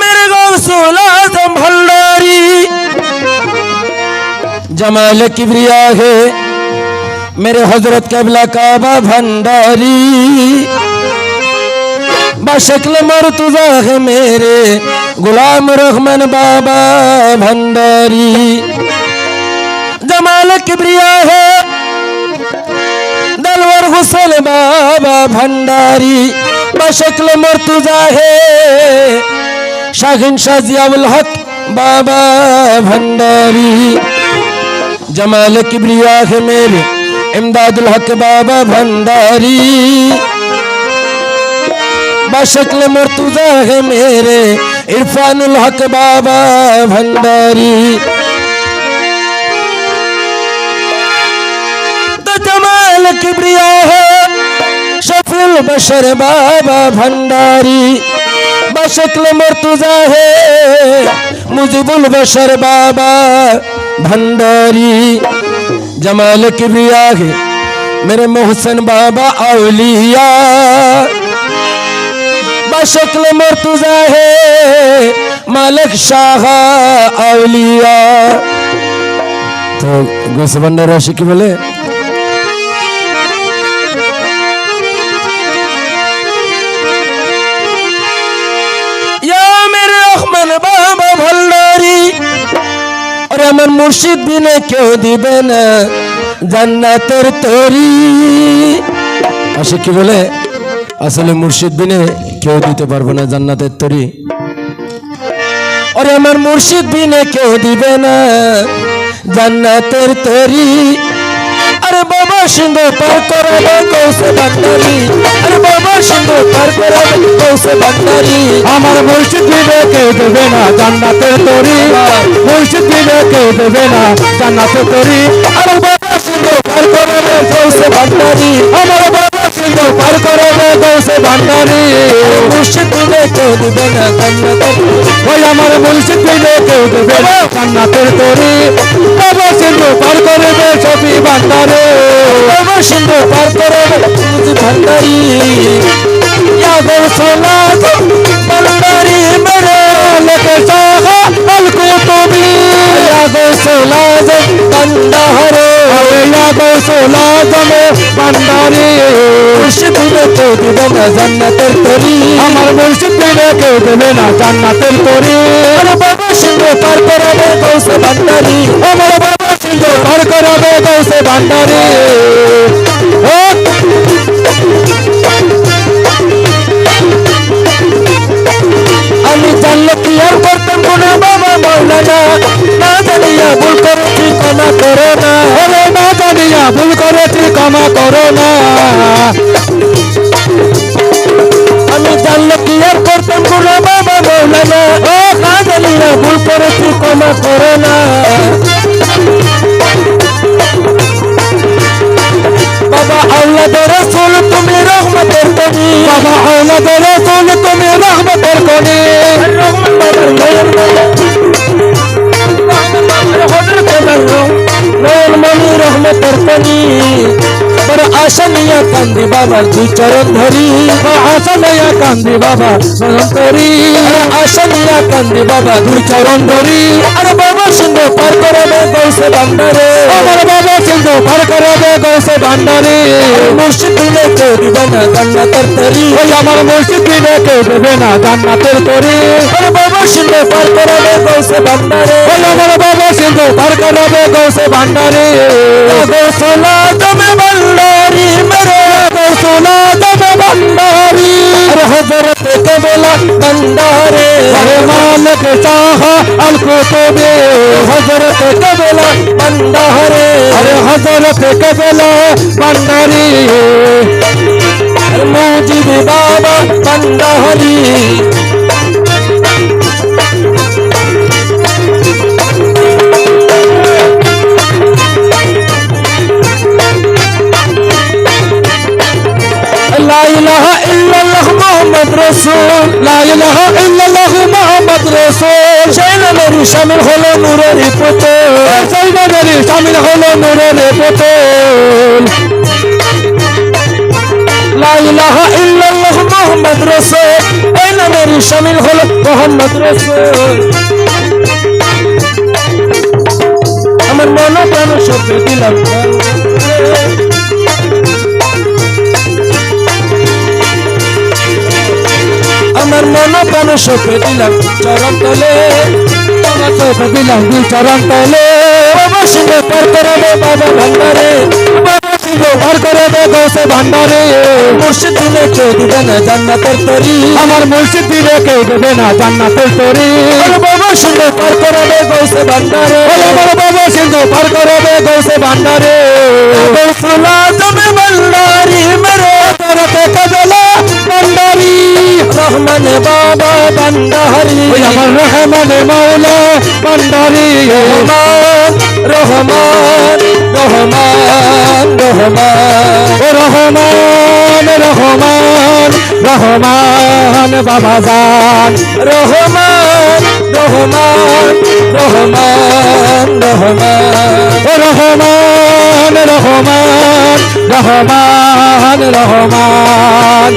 میرے گوسولہ بھنڈاری جمال کبریا ہے میرے حضرت قبلہ کعبہ بھنڈاری بشکل مرتضا ہے میرے غلام رحمن بابا بھنڈاری جمال کبریا ہے غسل بابا بھنڈاری بشکل مرتضا ہے شاہن شاہ ضیاء الحق بابا بھنڈاری جمال کبریا ہے میرے امداد الحق بابا بھنڈاری بشکل مرتضا ہے میرے عرفان الحق بابا بھنڈاری جمال کبریا بشر بابا بھنڈاری بشکل مرتضا ہے۔ مجب البشر بابا بھنڈاری۔ جمال کبریا ہے۔ میرے محسن بابا اولیاء۔ بشکل مرتضا ہے۔ مالک شاہ اولیاء۔ تو گوسبندر راشی کی بولے বাবা ভান্ডারি আরে আমার মুর্শিদ বিনে কেউ দিবে না, জান্নাতের তরি। আসে কি বলে? আসলে মুর্শিদ বিনে কেউ দিতে পারব না জান্নাতের তরি। ওরে আমার মুর্শিদ বিনে কেউ দিবে না, জান্নাতের তরি। আরে বাবা সিংহ পার করাবে কৌশে ভান্ডারি। আরে বাবা সিংহ পার করাবে কৌশে ভান্ডারি। আমার মুর্শিদ দিবে কেউ দেবে না জান্নাতের তরি। মুর্শিদ দিবে কেউ দেবে না জান্নাতের তরি। আরে বাবা সিংহ পার করাবে কৌশে ভান্ডারি। আমার সিংহ পার করাবে গৌসে ভান্ডারি। মুর্শিদ বিনে কেউ দিবে না জান্নাতের ওই আমার মুর্শিদ দিবে কেউ দেবে না জান্নাতের তরি বাবা সিংহ পার করবে সবই ভান্ডারে। বাবা সিংহ পার করাবে কৌশে ভান্ডারি। গৌসলা ভান্ডারি মেরে লোকে সাহা অলকু তুমি। ইয়া গৌসলা ভান্ডারে আরে গৌসলা জমে ভান্ডারি মুর্শিদ বিনে কেউ দিবে না জান্নাতের তরি আমার মুর্শিদ দিবে কেউ দেবে না জান্নাতের তরি আরে বাবা সিংহ পার করাবে কৌশে ভান্ডারি আমার বাবা সিংহ পার করাবে গৌসে ভান্ডারি আমি জানলে কি আর করতাম বাবা মৌলানা করো না ওরে না জানিয়া ভুল করেছি, ক্ষমা করো না আমি জানলে কি আর করতাম গুনা বাবা মৌলানা? ও না জানিয়া ভুল করেছি, ক্ষমা করো না বাবা আল্লাহ রসুল, তুমি রহমতের কবি। বাবা আওলাদ রসুল, তুমি রহমতের কনি آسا میاں کاندھی بابا دو چرن دوری آسام کا آسامیا کاندھی بابا دو چرن دوری اور بابا سندر পার করাবে গৌসে ভান্ডারি। মুর্শিদ দিলে কেউ দিবে না জান্নাতের তরি। ওই আমার মুর্শিদ দিবে কেউ দেবে না জান্নাতের তরি। আরে বাবা সিংহ পার করাবে গৌসে বান্দারে ওই আমার বাবা সিংহ পার করাবে গৌসে ভান্ডারি। গৌসলা জমে বান্দারি মেরে গৌসলা তবে ভান্ডারি। اور حضرت قبلہ بندار فرمان شاہ القطب حضرت قبلہ بندار اور حضرت بولا بنداری ইলাহা ইল্লাল্লাহ মুহাম্মদ রাসূল। সেই নামের শামিল হলো নূরের পুতুল। সেই নবীর শামিল হলো নূরের পুতুল। ইলাহা ইল্লাল্লাহ মোহাম্মদ রসুল। এই নামের শামিল হলো মোহাম্মদ রসুল। আমার মন প্রাণ সপে দিলাম। বাবা সিংহে পার করাবে ভান্ডারে। বাবা সিংহ পার করে দে ভান্ডারে। মুর্শিদ দিলে কেউ দিবে না আমার মুর্শিদ দিলে কেউ দেবে না জান্নাতের তরি। বাবা সিংহে পার করাবে গৌসে ভান্ডারে। আমার বাবা সিংহ পার করে দে গৌসে ভান্ডারে। তারাতে কাজলা ভান্ডারি রহমান বাবা ভান্ডারি আমার রহমানে মাওলা ভান্ডারি রহমান রহমান রহমান রহমান। রহমান রহমান রহমান বাবা জান। রহমান রহমান রহমান রহমান। রহমান রহমান রহমান রহমান।